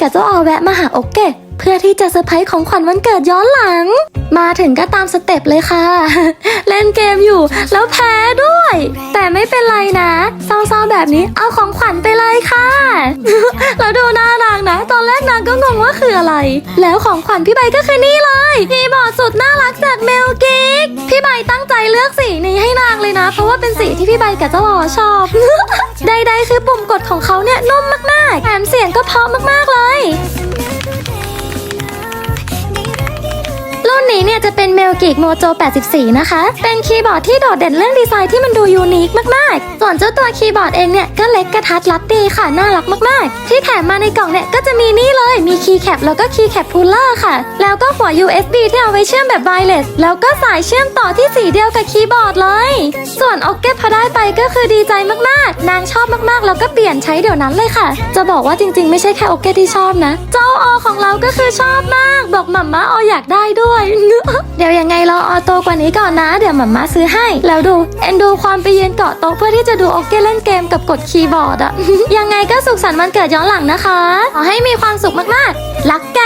กับเจ้าออแวะมาหาโอเกะเพื่อที่จะเซอร์ไพรส์ของขวัญวันเกิดย้อนหลัง มาถึงก็ตามสเต็ปเลยค่ะ เล่นเกมอยู่แล้วแพ้ด้วย แต่ไม่เป็นไรนะเศร้าๆแบบนี้เอาของขวัญไปเลยค่ะ แล้วดูหน้านางนะ ตอนแรกนางก็งงว่าคืออะไร แล้วของขวัญพี่ใบก็คือนี่เลยคีย์บอร์ดสุดน่ารักจากเมลกิกพี่ใบตั้งใจเลือกสีนี้ให้นางเลยนะ เพราะว่าเป็นสีที่พี่ใบกับเจ้าหอชอบใดๆคือปุ่มกดของเขาเนี่ยนุ่มมากๆแถมเสียงก็เพราะมากๆ รุ่นนี้เนี่ยจะเป็นเมลกิกโมโจ84 นะคะ เป็นคีย์บอร์ดที่โดดเด่นเรื่องดีไซน์ที่มันดูยูนิคมากๆ ส่วนเจ้าตัวคีย์บอร์ดเองเนี่ยก็เล็กกระทัดรัดดีค่ะ น่ารักมากๆ ที่แถมมาในกล่องเนี่ยก็จะมีนี่เลย มีคีย์แคปแล้วก็คีย์แคปพูลเลอร์ค่ะ แล้วก็หัว USB ที่เอาไว้เชื่อมแบบไวเลสแล้วก็สายเชื่อมต่อที่สีเดียวกับคีย์บอร์ดเลย ออกเก็ตพอได้ไปก็คือดีใจมากๆ นางชอบมากๆ แล้วก็เปลี่ยนใช้เดี๋ยวนั้นเลยค่ะ จะบอกว่าจริงๆ ไม่ใช่แค่โอเกตที่ชอบนะ เจ้าออของเราก็คือชอบมาก บอกหม่าม่าอออยากได้ด้วย เดี๋ยวยังไงรอออโตกว่านี้ก่อนนะ เดี๋ยวหม่าม่าซื้อให้ แล้วดูเอ็นดูความไปเยืนเกาะโต๊ะเพื่อที่จะดูโอเกตเล่นเกมกับกดคีย์บอร์ดอะยังไงก็สุขสันต์วันเกิดย้อนหลังนะคะ ขอให้มีความสุขมากๆรักแก